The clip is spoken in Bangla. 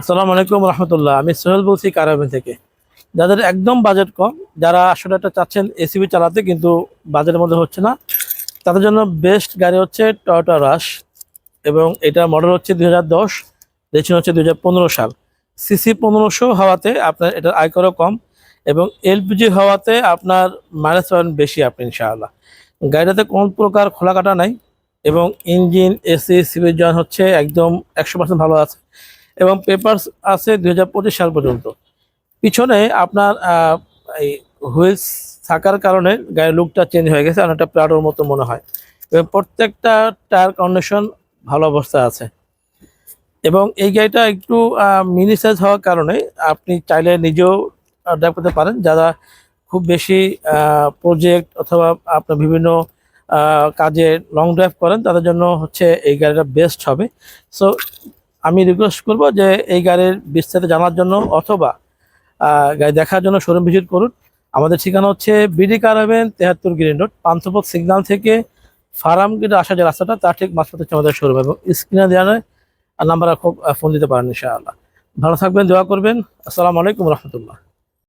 আসসালামু আলাইকুম রহমতুল্লাহ। আমি সোহেল বলছি কারাবেন থেকে। যাদের একদম বাজেট কম, যারা আসলে একটা চাচ্ছেন এসিবি চালাতে, কিন্তু বাজেটের মধ্যে হচ্ছে না, তাদের জন্য বেস্ট গাড়ি হচ্ছে টয়োটা রাশ এবং এটা মডেল হচ্ছে দুই হাজার দশ রেশন হচ্ছে দু হাজার পনেরো সাল। সিসি পনেরোশো হওয়াতে আপনার এটার আয়করও কম এবং এলপিজি হওয়াতে আপনার মাইলেজ পাবেন বেশি আপনি ইনশাআল্লাহ। গাড়িটাতে কোন প্রকার খোলা কাটা নাই এবং ইঞ্জিন, এসি, সিভিল জয়েন হচ্ছে একদম একশো পার্সেন্ট ভালো আছে। এবং পেপারস আছে দু হাজার পঁচিশ সাল পর্যন্ত। পিছনে আপনার এই হুইলস থাকার কারণে গাড়ির লুকটা চেঞ্জ হয়ে গেছে, অনেকটা প্রাডোর মতো মনে হয়। এবং প্রত্যেকটা টায়ার কন্ডিশন ভালো অবস্থায় আছে। এবং এই গাড়িটা একটু মিনি সাইজ হওয়ার কারণে আপনি চাইলে নিজেও ড্রাইভ করতে পারেন। যারা খুব বেশি প্রজেক্ট অথবা আপনার বিভিন্ন কাজে লং ড্রাইভ করেন, তাদের জন্য হচ্ছে এই গাড়িটা বেস্ট হবে। সো আমি রিকোয়েস্ট করব যে এই গাড়ির বিস্তারিত জানার জন্য অথবা গাড়ি দেখার জন্য শোরুম ভিজিট করুন। আমাদের ঠিকানা হচ্ছে বিডি কারাবেন তেহাত্তর গ্রিন রোড পান্থপথ সিগনাল থেকে ফার্ম গেটে আসা যে রাস্তাটা, তার ঠিক মাঝপথে হচ্ছে আমাদের শোরুম এবং স্ক্রিনে দেওয়া নাম্বার ফোন দিতে পারেন ইনশাআল্লাহ। ভালো থাকবেন, দোয়া করবেন। আসসালামু আলাইকুম রহমতুল্লাহ।